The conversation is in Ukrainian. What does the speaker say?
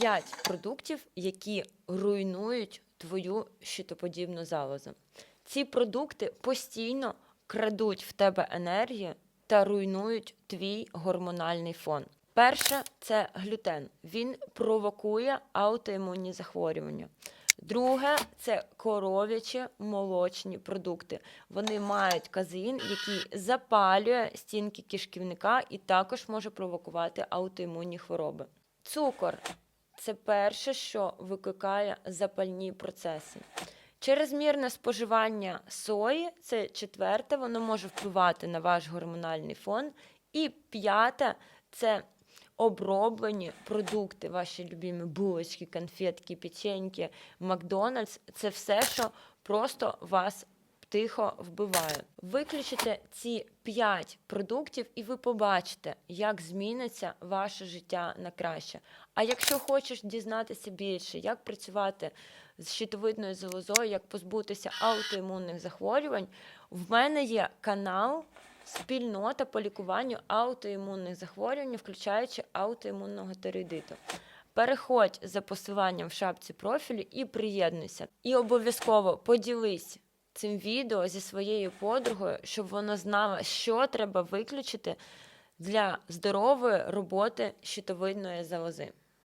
5 продуктів, які руйнують твою щитоподібну залозу. Ці продукти постійно крадуть в тебе енергію та руйнують твій гормональний фон. Перше це глютен. Він провокує аутоімунні захворювання. Друге це коров'ячі молочні продукти. Вони мають казеїн, який запалює стінки кишківника і також може провокувати аутоімунні хвороби. Цукор це перше, що викликає запальні процеси. Чрезмірне споживання сої це четверте, воно може впливати на ваш гормональний фон. І п'яте це оброблені продукти, ваші любимі булочки, конфетки, печеньки, Макдональдс. Це все, що просто вас тихо вбиває. Виключите ці 5 продуктів, і ви побачите, як зміниться ваше життя на краще. А якщо хочеш дізнатися більше, як працювати з щитовидною залозою, як позбутися аутоімунних захворювань, в мене є канал. Спільнота по лікуванню аутоімунних захворювань, включаючи аутоімунного тиреоїдиту. Переходь за посиланням в шапці профілю і приєднуйся. І обов'язково поділись цим відео зі своєю подругою, щоб вона знала, що треба виключити для здорової роботи щитовидної залози.